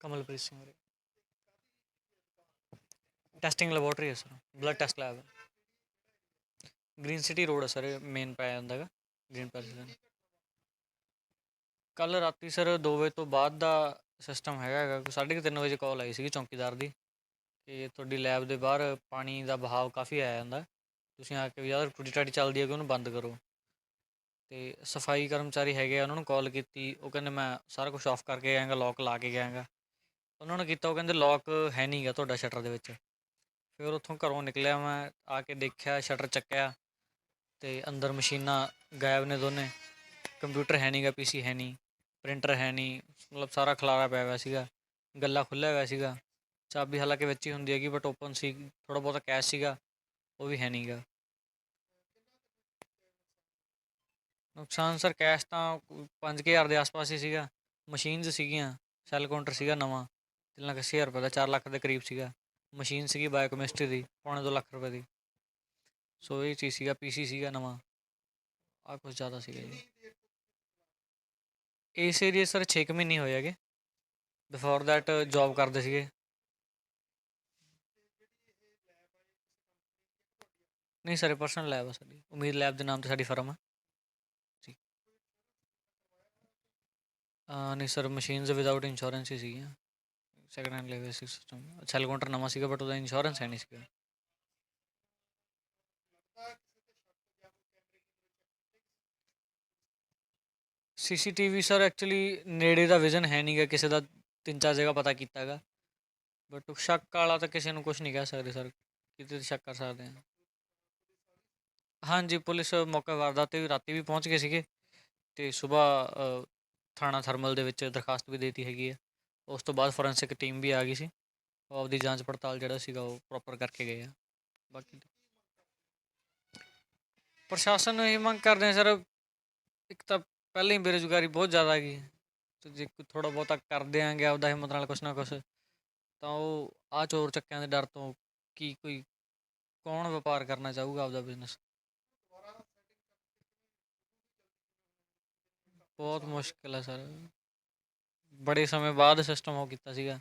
ਕਮਲਪ੍ਰੀਤ ਸਿੰਘ ਵੀਰੇ testing laboratory ਹੈ sir blood test lab green city road ਹੈ ਸਰ ਮੇਨ ਪੈ ਜਾਂਦਾ ਹੈਗਾ ਗ੍ਰੀਨ ਪੈਲਸ ਕੱਲ ਰਾਤੀ ਸਰ 2 ਵਜੇ ਤੋਂ ਬਾਅਦ ਦਾ ਸਿਸਟਮ ਹੈਗਾ ਹੈਗਾ। ਸਾਢੇ ਕੁ ਤਿੰਨ ਵਜੇ ਕਾਲ ਆਈ ਸੀਗੀ ਚੌਂਕੀਦਾਰ ਦੀ ਕਿ ਤੁਹਾਡੀ ਲੈਬ ਦੇ ਬਾਹਰ ਪਾਣੀ ਦਾ ਬਹਾਵ ਕਾਫੀ ਆਇਆ ਜਾਂਦਾ ਤੁਸੀਂ ਆ ਕੇ ਵੀ ਯਾਰ ਟੁੱਟੀ ਟਾਟੀ ਚੱਲਦੀ ਹੈ ਕਿ ਉਹਨੂੰ ਬੰਦ ਕਰੋ। ਤੇ ਸਫ਼ਾਈ ਕਰਮਚਾਰੀ ਹੈਗੇ ਆ, ਉਹਨਾਂ ਨੂੰ ਕਾਲ ਕੀਤੀ। ਉਹ ਕਹਿੰਦੇ, ਮੈਂ ਸਾਰਾ ਕੁਝ ਆਫ ਕਰਕੇ ਆਇਆਗਾ ਲੋਕ ਲਾ ਕੇ ਗਿਆਗਾ। ਉਹਨਾਂ ਨੂੰ ਕੀਤਾ, ਉਹ ਕਹਿੰਦੇ ਲੋਕ ਹੈ ਨਹੀਂਗਾ ਤੁਹਾਡਾ ਸ਼ਟਰ ਦੇ ਵਿੱਚ। ਫਿਰ ਉੱਥੋਂ ਘਰੋਂ ਨਿਕਲਿਆ ਮੈਂ, ਆ ਕੇ ਦੇਖਿਆ ਸ਼ਟਰ ਚੱਕਿਆ ਤੇ ਅੰਦਰ ਮਸ਼ੀਨਾਂ ਗਾਇਬ ਨੇ ਦੋਨੇ। ਕੰਪਿਊਟਰ ਹੈ ਨਹੀਂਗਾ ਪੀਸੀ ਹੈ ਨਹੀਂ ਪ੍ਰਿੰਟਰ ਹੈ ਨਹੀਂ ਮਤਲਬ ਸਾਰਾ ਖਲਾਰਾ ਪਿਆ ਹੋਇਆ ਸੀਗਾ, ਗੱਲਾ ਖੁੱਲਿਆ ਹੋਇਆ ਸੀਗਾ। ਚਾਬੀ ਹਾਲਾਂਕਿ ਵਿੱਚ ਹੀ ਹੁੰਦੀ ਹੈਗੀ ਬਟ ਓਪਨ ਸੀ ਥੋੜਾ ਬਹੁਤਾ ਕੈਸ਼ ਸੀਗਾ, ਉਹ ਵੀ ਹੈ ਨਹੀਂਗਾ ਨੁਕਸਾਨ ਸਰ ਕੈਸ਼ ਤਾਂ 5000 ਦੇ ਆਸ-ਪਾਸ ਹੀ ਸੀਗਾ ਮਸ਼ੀਨਸ ਸੀਗੀਆਂ ਸੈੱਲ ਕਾਊਂਟਰ ਸੀਗਾ ਨਵਾਂ, ਤਿੰਨ ਲੱਖ ਅੱਸੀ ਹਜ਼ਾਰ ਰੁਪਏ ਦਾ 4 ਲੱਖ ਦੇ ਕਰੀਬ ਸੀਗਾ। ਮਸ਼ੀਨ ਸੀਗੀ ਬਾਇਓਕੈਮਿਸਟਰੀ ਦੀ, ਪੌਣੇ 2 ਲੱਖ ਰੁਪਏ ਦੀ। ਸੋ ਇਹ ਚੀਜ਼ ਸੀਗਾ ਪੀਸੀ ਸੀਗਾ ਨਵਾਂ ਆ ਕੁਝ ਜ਼ਿਆਦਾ ਸੀਗਾ ਜੀ। ਇਸ ਏਰੀਏ ਸਰ 6 ਕੁ ਮਹੀਨੇ ਹੋਏ ਹੈਗੇ। ਬਿਫੋਰ ਦੈਟ ਜੌਬ ਕਰਦੇ ਸੀਗੇ। ਨਹੀਂ ਸਰ ਪਰਸਨਲ ਲੈਬ ਆ ਸਾਡੀ। ਉਮੀਦ ਲੈਬ ਦੇ ਨਾਮ ਤੇ ਸਾਡੀ ਫਰਮ ਆ। ਜੀ। ਅਹ ਨਹੀਂ ਸਰ ਮਸ਼ੀਨਸ ਵਿਦਆਊਟ ਇੰਸ਼ੋਰੈਂਸ ਹੀ ਸੀਗੀਆਂ। ਸੈਕੰਡ ਹੈਂਡ ਲੈਵੇ ਸਿਸਟਮ ਸੈਲ ਕਾਊਂਟਰ ਨਵਾਂ ਸੀਗਾ ਬਟ ਉਹਦਾ ਇੰਸ਼ੋਰੈਂਸ ਹੈ ਨਹੀਂ ਸੀਗਾ। ਸੀਸੀਟੀਵੀ ਸਰ ਐਕਚੁਅਲੀ ਨੇੜੇ ਦਾ ਵਿਜ਼ਨ ਹੈ ਨਹੀਂਗਾ ਕਿਸੇ ਦਾ ਤਿੰਨ ਚਾਰ ਜਗ੍ਹਾ ਪਤਾ ਕੀਤਾ ਹੈਗਾ ਬਟ ਸ਼ੱਕ ਵਾਲਾ ਤਾਂ ਕਿਸੇ ਨੂੰ ਕੁਝ ਨਹੀਂ ਕਹਿ ਸਕਦੇ ਸਰ ਕਿਤੇ ਸ਼ੱਕ ਕਰ ਸਕਦੇ ਹਾਂ ਹਾਂਜੀ, ਪੁਲਿਸ ਮੌਕੇ ਵਾਰਦਾਤ ਤੇ ਰਾਤੀ ਵੀ ਪਹੁੰਚ ਗਏ ਸੀਗੇ ਤੇ ਸਵੇਰ ਥਾਣਾ ਥਰਮਲ ਦੇ ਵਿੱਚ ਦਰਖਾਸਤ ਵੀ ਦੇਤੀ ਹੈਗੀ ਹੈ ਉਸ ਤੋਂ ਬਾਅਦ ਫੋਰੈਂਸਿਕ ਟੀਮ ਵੀ ਆ ਗਈ ਸੀ। ਉਹ ਆਪਦੀ ਜਾਂਚ ਪੜਤਾਲ ਜਿਹੜਾ ਸੀਗਾ ਉਹ ਪ੍ਰੋਪਰ ਕਰਕੇ ਗਏ ਆ। ਬਾਕੀ ਪ੍ਰਸ਼ਾਸਨ ਨੂੰ ਇਹ ਮੰਗ ਕਰਦੇ ਆ ਸਰ ਇੱਕ ਤਾਂ ਪਹਿਲਾਂ ਹੀ ਬੇਰੁਜ਼ਗਾਰੀ ਬਹੁਤ ਜ਼ਿਆਦਾ ਹੈਗੀ ਤੇ ਜੇ ਕੋਈ ਥੋੜਾ ਬਹੁਤਾ ਕਰ ਦਿਆਂਗੇ, ਆਪਦਾ ਹਿੰਮਤ ਨਾਲ ਕੁਛ ਨਾ ਕੁਛ, ਤਾਂ ਉਹ ਆ ਚੋਰ ਚੱਕਿਆਂ ਦੇ ਡਰ ਤੋਂ ਕੀ ਕੋਈ ਕੌਣ ਵਪਾਰ ਕਰਨਾ ਚਾਹੂਗਾ ਆਪਦਾ ਬਿਜ਼ਨਸ ਬਹੁਤ ਮੁਸ਼ਕਿਲ ਹੈ ਸਰ। ਬੜੇ ਸਮੇਂ ਬਾਅਦ ਸਿਸਟਮ ਉਹ ਕੀਤਾ ਸੀਗਾ।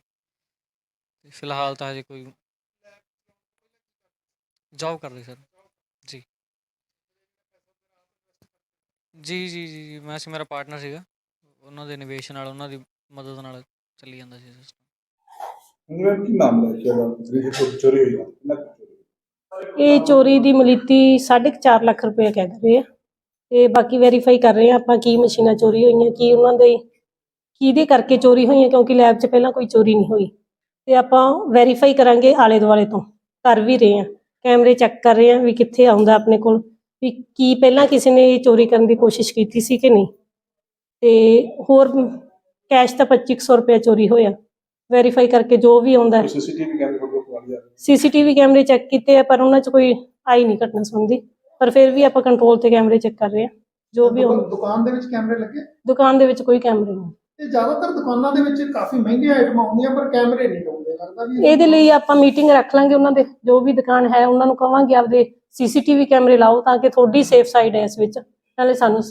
ਤੇ ਫਿਲਹਾਲ ਤਾਂ ਹਜੇ ਕੋਈ ਜੌਬ ਕਰਦੇ ਸਰ ਜੀ ਜੀ ਜੀ ਜੀ ਜੀ, ਮੈਂ ਸੀ ਮੇਰਾ ਪਾਰਟਨਰ ਸੀਗਾ। ਉਹਨਾਂ ਦੇ ਨਿਵੇਸ਼ ਨਾਲ ਉਹਨਾਂ ਦੀ ਮਦਦ ਨਾਲ ਚੱਲੀ ਜਾਂਦਾ ਸੀ ਸਿਸਟਮ ਉਹਨਾਂ ਕੀ ਨਾਮ ਹੈ ਜਿਹੜਾ ਜਿਹੜੀ ਚੋਰੀ ਚੋਰੀ ਹੋਈ ਆ ਕਿੰਨਾ ਕੁ ਚੋਰੀ ਹੋਈ? ਇਹ ਚੋਰੀ ਦੀ ਮਿਲੀਤੀ 4.5 ਲੱਖ ਰੁਪਏ ਕਹਿ ਰਹੇ ਆ। ਤੇ ਬਾਕੀ ਵੈਰੀਫਾਈ ਕਰ ਰਹੇ ਆ ਆਪਾਂ ਕੀ ਮਸ਼ੀਨਾਂ ਚੋਰੀ ਹੋਈਆਂ ਕੀ ਉਹਨਾਂ ਦੇ ਕਿਹਦੇ ਕਰਕੇ ਚੋਰੀ ਹੋਈਆਂ ਕਿਉਂਕਿ ਲੈਬ 'ਚ ਪਹਿਲਾਂ ਕੋਈ ਚੋਰੀ ਨਹੀਂ ਹੋਈ। ਤੇ ਆਪਾਂ ਵੈਰੀਫਾਈ ਕਰਾਂਗੇ ਆਲੇ ਦੁਆਲੇ ਤੋਂ। ਕਰ ਵੀ ਰਹੇ ਆ। ਕੈਮਰੇ ਚੈੱਕ ਕਰ ਰਹੇ ਆ ਵੀ ਕਿੱਥੇ ਆਉਂਦਾ ਆਪਣੇ ਕੋਲ। ਵੀ ਕੀ ਪਹਿਲਾਂ ਕਿਸੇ ਨੇ ਇਹ ਚੋਰੀ ਕਰਨ ਦੀ ਕੋਸ਼ਿਸ਼ ਕੀਤੀ ਸੀ ਕਿ ਨਹੀਂ? ਤੇ ਹੋਰ ਕੈਸ਼ ਤਾਂ 2500 ਰੁਪਏ ਚੋਰੀ ਹੋਇਆ। ਵੈਰੀਫਾਈ ਕਰਕੇ ਜੋ ਵੀ ਆਉਂਦਾ ਸੀਸੀਟੀਵੀ ਕੈਮਰੇ ਫੋਟੋ ਪਵਾ ਲਿਆ ਸੀਸੀਟੀਵੀ ਕੈਮਰੇ ਚੈੱਕ ਕੀਤੇ ਆ ਪਰ ਉਹਨਾਂ 'ਚ ਕੋਈ ਆਈ ਨਹੀਂ ਘਟਨਾ ਸੰਬੰਧੀ। ਪਰ ਫਿਰ ਵੀ ਆਪਾਂ ਕੰਟਰੋਲ ਤੇ ਕੈਮਰੇ ਚੈੱਕ ਕਰ ਰਹੇ ਆ ਜੋ ਵੀ ਦੁਕਾਨ- ਆਉਂਦਾ। ਦੁਕਾਨ ਦੇ ਵਿੱਚ ਕੈਮਰੇ ਲੱਗੇ? ਦੁਕਾਨ ਦੇ ਵਿੱਚ ਕੋਈ ਕੈਮਰੇ ਨਹੀਂ। ਤੇ ਜ਼ਿਆਦਾਤਰ ਦੁਕਾਨਾਂ ਦੇ ਵਿੱਚ ਕਾਫੀ ਮਹਿੰਗੀਆਂ ਆਈਟਮਾਂ ਹੁੰਦੀਆਂ ਪਰ ਕੈਮਰੇ ਨਹੀਂ ਲਾਉਂਦੇ। ਲੱਗਦਾ ਵੀ ਇਹਦੇ ਲਈ ਆਪਾਂ ਮੀਟਿੰਗ ਰੱਖ ਲਾਂਗੇ ਉਹਨਾਂ ਦੇ। ਜੋ ਵੀ ਦੁਕਾਨ ਹੈ ਉਹਨਾਂ ਨੂੰ ਕਵਾਂਗੇ ਆਪਦੇ ਸੀਸੀਟੀਵੀ ਕੈਮਰੇ ਲਾਓ ਤਾਂ ਕਿ ਤੁਹਾਡੀ ਸੇਫ ਸਾਈਡ ਹੈ ਇਸ ਵਿੱਚ। ਨਾਲੇ ਸਾਨੂੰ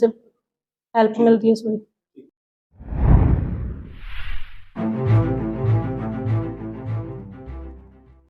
ਹੈਲਪ ਮਿਲਦੀ ਹੈ ਇਸ ਵਿੱਚ